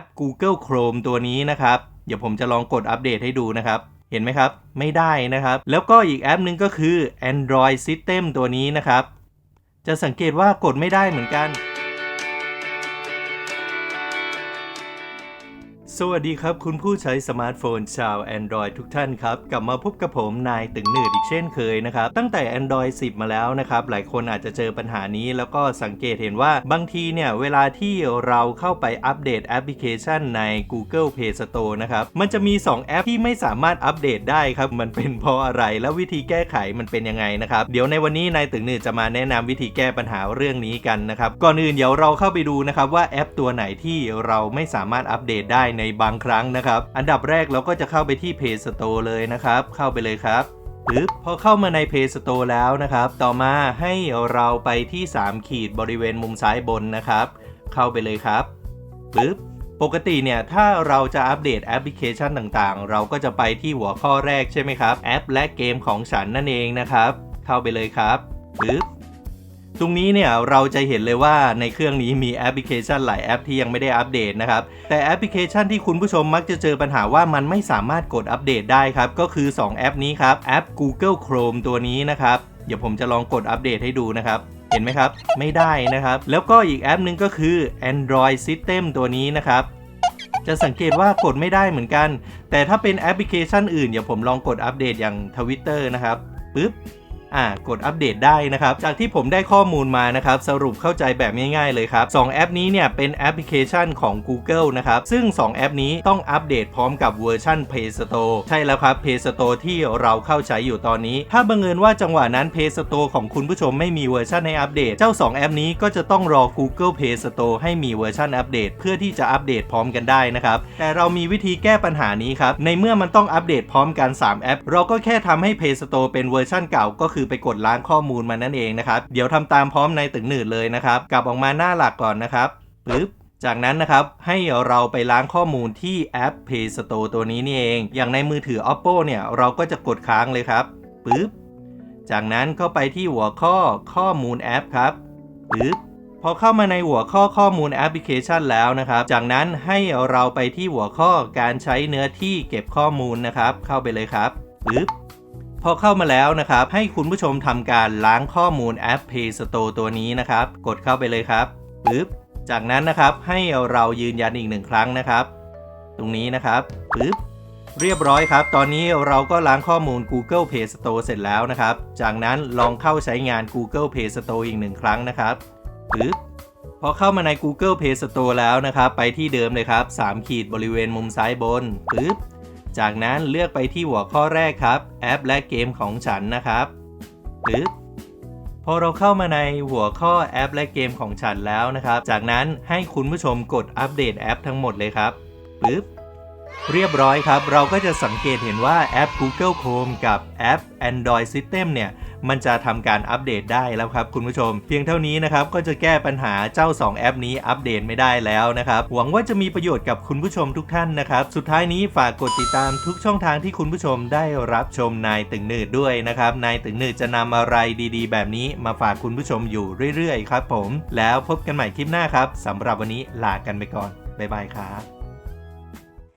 ป Google Chrome ตัวนี้นะครับ เดี๋ยวผมจะลองกดอัปเดตให้ดูนะครับเห็นไหมครับ ไม่ได้นะครับ แล้วก็อีกแอปหนึ่งก็คือ Android System ตัวนี้นะครับ จะสังเกตว่ากดไม่ได้เหมือนกัน สวัสดีครับ คุณผู้ใช้สมาร์ทโฟนชาว Android ทุกท่านครับ กลับมาพบกับผมนายตึงหนืดอีกเช่นเคยนะครับ ตั้งแต่ Android 10 มาแล้วนะครับ หลายคนอาจจะเจอปัญหานี้ แล้วก็สังเกตเห็นว่าบางทีเนี่ย เวลาที่เราเข้าไปอัปเดตแอปพลิเคชันใน Google Play Store นะครับ มันจะมี 2 แอปที่ไม่สามารถอัปเดตได้ครับ มันเป็นเพราะอะไรแล้ววิธีแก้ไขมันเป็นยังไงนะครับเดี๋ยวในวันนี้นายตึงหนืดจะมาแนะนำวิธีแก้ปัญหาเรื่องนี้กันนะครับก่อนอื่นเดี๋ยวเราเข้าไปดูนะครับว่าแอปตัวไหนที่เราไม่สามารถอัปเดตได้ในบางครั้งนะครับ อันดับแรกเราก็จะเข้าไปที่ Play Store เลยนะครับ เข้าไปเลยครับปึ๊บพอเข้ามาใน Play Store แล้วนะครับ ต่อมาให้เราไปที่ 3 ขีดบริเวณมุมซ้ายบนนะครับ เข้าไปเลยครับปึ๊บปกติเนี่ย ถ้าเราจะอัปเดตแอปพลิเคชันต่างๆ เราก็จะไปที่หัวข้อแรกใช่ไหมครับ แอปและเกมของฉันนั่นเองนะครับ เข้าไปเลยครับปึ๊บ ตรงนี้เนี่ยเราจะเห็นเลยว่าในเครื่องนี้มีแอปพลิเคชันหลายแอปที่ยังไม่ได้อัปเดตนะครับ แต่แอปพลิเคชันที่คุณผู้ชมมักจะเจอปัญหาว่ามันไม่สามารถกดอัปเดตได้ครับ ก็คือ 2 แอปนี้ครับ แอป Google Chrome ตัวนี้นะครับ เดี๋ยวผมจะลองกดอัปเดตให้ดูนะครับเห็นไหมครับ ไม่ได้นะครับ แล้วก็อีกแอปหนึ่งก็คือ Android System ตัวนี้นะครับ จะสังเกตว่ากดไม่ได้เหมือนกัน แต่ถ้าเป็นแอปพลิเคชันอื่นเดี๋ยวผมลองกดอัปเดตอย่าง Twitter นะครับปึ๊บ อ่ากดอัปเดตได้นะครับ จากที่ผมได้ข้อมูลมานะครับสรุปเข้าใจแบบง่ายๆเลยครับ2แอปนี้เนี่ยเป็นแอปพลิเคชันของ Google นะครับซึ่ง 2 แอปนี้ต้องอัปเดตพร้อมกับเวอร์ชัน Play Store ใช่แล้วครับ Play Store ที่เราเข้าใช้อยู่ตอนนี้ ถ้าบังเอิญว่าจังหวะนั้น Play Store ของคุณผู้ชมไม่มีเวอร์ชันให้อัปเดต เจ้า 2 แอปนี้ก็จะต้องรอ Google Play Store ให้มีเวอร์ชันอัปเดต เพื่อที่จะอัปเดตพร้อมกันได้นะครับแต่เรามีวิธีแก้ปัญหานี้ครับในเมื่อมันต้องอัปเดตพร้อมกัน 3 แอป เราก็แค่ทำให้ Play Store เป็นเวอร์ชันเก่าก็คืือไปกดล้างข้อมูลมันนั่นเองนะครับ เดี๋ยวทำตามพร้อมในตึงหนืดเลยนะครับ กลับออกมาหน้าหลักก่อนนะครับปึ๊บจากนั้นนะครับ ให้เราไปล้างข้อมูลที่แอป Play Store ตัวนี้นี่เอง อย่างในมือถือ Oppo เนี่ย เราก็จะกดค้างเลยครับปึ๊บจากนั้นก็ไปที่หัวข้อข้อมูลแอปครับปึ๊บพอเข้ามาในหัวข้อข้อมูลแอปพลิเคชันแล้วนะครับ จากนั้นให้เราไปที่หัวข้อการใช้เนื้อที่เก็บข้อมูลนะครับ เข้าไปเลยครับปึ๊บ พอเข้ามาแล้วนะครับ ให้คุณผู้ชมทำการล้างข้อมูลแอป Play Store ตัวนี้นะครับ กดเข้าไปเลยครับปึ๊บจากนั้นนะครับให้เรายืนยันอีกหนึ่งครั้งนะครับ ตรงนี้นะครับปึ๊บเรียบร้อยครับ ตอนนี้เราก็ล้างข้อมูล Google Play Store เสร็จแล้วนะครับ จากนั้นลองเข้าใช้งาน Google Play Store อีกหนึ่งครั้งนะครับปึ๊บพอเข้ามาใน Google Play Store แล้วนะครับ ไปที่เดิมเลยครับ 3 ขีดบริเวณมุมซ้ายบนปึ๊บ จากนั้นเลือกไปที่หัวข้อแรกครับ แอปและเกมของฉันนะครับปึ๊บพอเราเข้ามาในหัวข้อแอปและเกมของฉันแล้วนะครับ จากนั้นให้คุณผู้ชมกดอัปเดตแอปทั้งหมดเลยครับปึ๊บเรียบร้อยครับ เราก็จะสังเกตเห็นว่าแอป Google Chrome กับแอป Android System เนี่ย มันจะทำการอัปเดตได้แล้วครับคุณผู้ชม เพียงเท่านี้นะครับก็จะแก้ปัญหาเจ้า 2 แอปนี้อัปเดตไม่ได้แล้วนะครับ หวังว่าจะมีประโยชน์กับคุณผู้ชมทุกท่านนะครับ สุดท้ายนี้ฝากกดติดตามทุกช่องทางที่คุณผู้ชมได้รับชมนายตึงหนืดด้วยนะครับ นายตึงหนืดจะนำอะไรดีๆ แบบนี้มาฝากคุณผู้ชมอยู่เรื่อยๆ ครับผม แล้วพบกันใหม่คลิปหน้าครับสำหรับวันนี้ลากันไปก่อน บ๊ายบายครับ